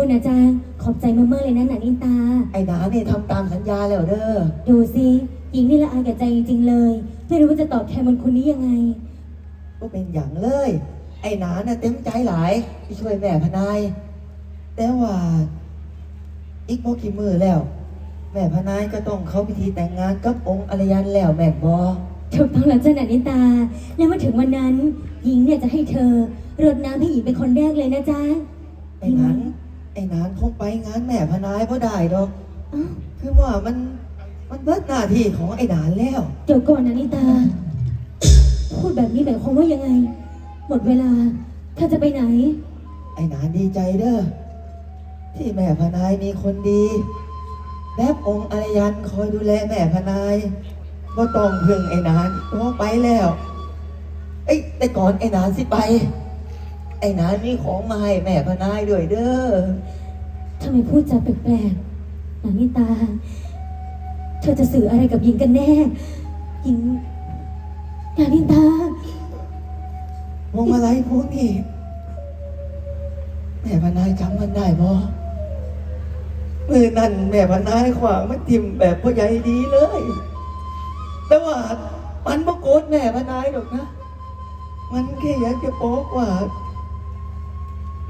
บุญนะจ๊ะขอบใจมากๆเลยนะหนันอินตา ไอ้หนาเนี่ยทำตามสัญญาแล้วเด้อ ดูสิหญิงนี่ละอายกับใจจริงๆเลย ไม่รู้ว่าจะตอบแทนมันคนนี้ยังไง ก็เป็นอย่างเลย ไอ้หนาเนี่ยเต็มใจหลายที่ช่วยแม่พนาย แต่ว่า อีกโมกี่มือแล้ว แม่พนายก็ต้องเข้าพิธีแต่งงานกับองค์อรยันแล้วแม่นบอถูกต้องแล้วจ้ะหนันอินตา แล้วมาถึงวันนั้น หญิงเนี่ยจะให้เธอรดน้ำให้หญิงเป็นคนแรกเลยนะจ๊ะไอ้หนาน ไอ้หนานคงไปงานแม่พนายเพราะได้ดอก อ้าวคือว่ามันมันเบิดหน้าที่ของไอ้หนานแล้ว เดี๋ยวก่อนนะนิตา พูดแบบนี้หมายความว่ายังไง หมดเวลาเธอจะไปไหน ไอ้หนานดีใจเด้อที่แม่พนายมีคนดี แบบองค์อารยันคอยดูแลแม่พนายก็ต้องพึ่งไอ้หนานเพราะไปแล้ว เอ้ยแต่ก่อนไอ้หนานสิไป ไอ้หนานมีของมาให้แม่พนายด้วยเด้อทำไมพูดจาแปลกๆหนังนิตา เธอจะสื่ออะไรกับหญิงกันแน่ หญิงหนังนิตาพวงมาลัยพวกนี้แม่พนายจำมันได้บ่มือนั่นแม่พนายขวางมันทิมแบบพ่อใหญ่ดีเลย แต่ว่ามันบ่โกรธแม่พนายหรอกนะ มันแค่อยากจะบอกว่า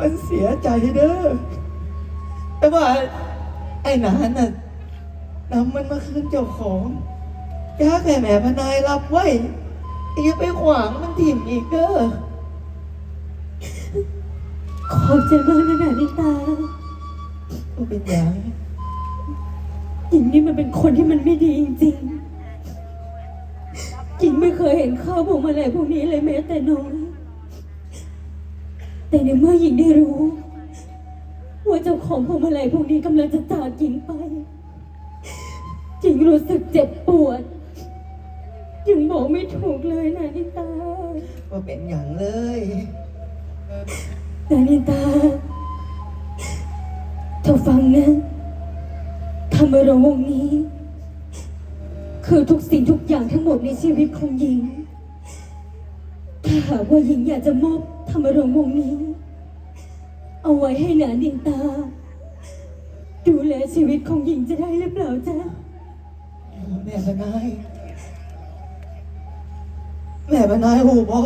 มันเสียใจเด้อ แต่ว่า ไอ้หนานน่ะนำมันมาคืนเจ้าของอยากให้แม่พนายรับไว้อย่าไปขวางมันทิมอีกเด้อ ขอบใจมากนะหนังนิตาก็เป็นอย่างหญิงนี่มันเป็นคนที่มันไม่ดีจริงๆหญิงไม่เคยเห็นข้าวพวงมาลัยพวกนี้เลยแม้แต่น้อย แต่ในเมื่อหญิงได้รู้ ว่าเจ้าของพวงมาลัยพวกนี้กำลังจะจากหญิงไปหญิงรู้สึกเจ็บปวดหญิงบอกไม่ถูกเลยนะนิตาก็เป็นอย่างเลยนานิตาเธอฟังนะธรรมรงค์วงศ์นี้ คือทุกสิ่งทุกอย่างทั้งหมดในชีวิตของหญิง ถ้าหากว่าหญิงอยากจะมอบ ธรรมรงวงนี้ เอาไว้ให้หนานินตา ดูแลชีวิตของหญิงจะได้หรือเปล่าจ๊ะ แม่พนาย แม่พนายหูบอ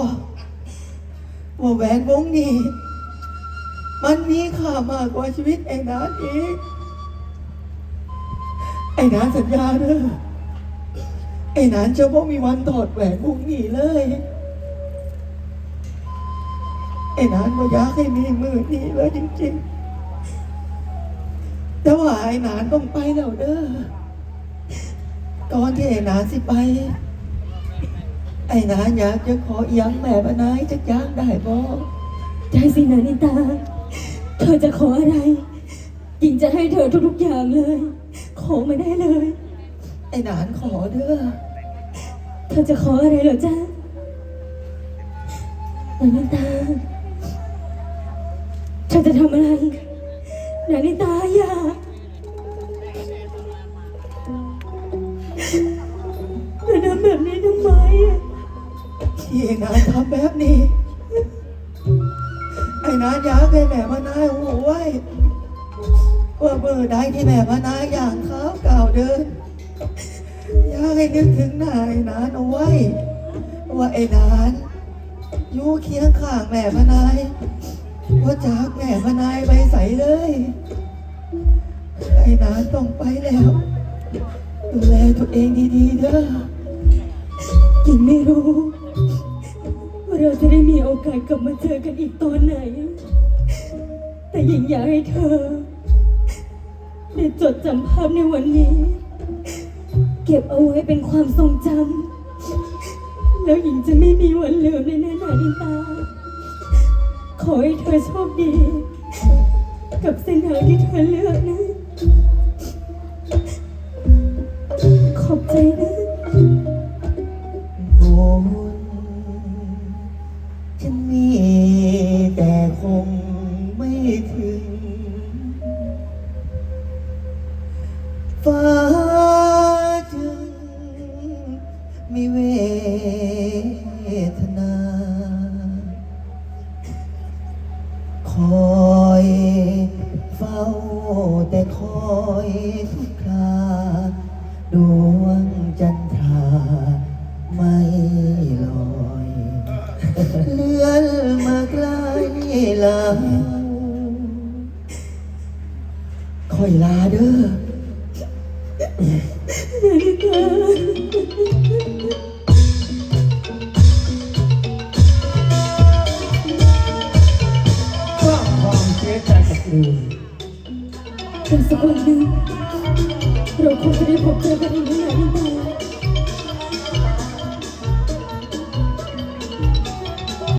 ว่าแหวนวงนี้ มันมีค่ามากกว่าชีวิตไอ้นานอีก ไอ้นานสัญญาเด้อไอ้นานจะบ่มีวันถอดแหวนวงนี้เลย ไอ้นานบ่อยากให้มีมือนี้เลยจริงๆ แต่ว่าไอ้นานต้องไปแล้วเด้อก่อนที่ไอ้นานสิไป ไอ้นานอยากจะขอเอียงแม่ปนายจะย่างได้บ่ได้สินานิตา เธอจะขออะไรหญิงจะให้เธอทุกๆอย่างเลย ขอมาได้เลย ไอ้นานขอเด้อ เธอจะขออะไรเหรอจ๊ะนานิตา เธอจะทำอะไรนานิตาอย่าเธอทำแบบนี้ทำไมอะที่ไอ้นาทำแบบนี้ ไอ้นานอยากให้แม่ปนายหูไว้ว่าเบอร์ใดที่แม่ปนายอย่างเข้าวก่าวเดิน อยากให้นึกถึงนาไอ้นานเอาไว้ ว่าไอ้นานอยู่เคียงข้างแม่พนาย ว่าจากแม่พนายไปใส่เลยไอ้นานต้องไปแล้ว ดูแลตัวเองดีๆเด้อหญิงไม่รู้ว่าเราจะได้มีโอกาสกลับมาเจอกันอีกตอนไหน แต่หญิงอยากให้เธอได้จดจำภาพในวันนี้ เก็บเอาไว้เป็นความทรงจำแล้วหญิงจะไม่มีวันลืมในแน่นาดินตา ขอให้เธอโชคดี กับเส้นทางที่เธอเลือกนะ ขอบใจนะบุญฉันมีแต่คงไม่ถึงฟ้า เฝ้าแต่คอยทุกคราดวงจันทราไม่ลอย เลื่อนมาใกล้ลาคอยลาเด้อส ยใจกับลือเป็นสักวันหนึ่งเราคงจะได้พบเจอกันอีกแน่นอน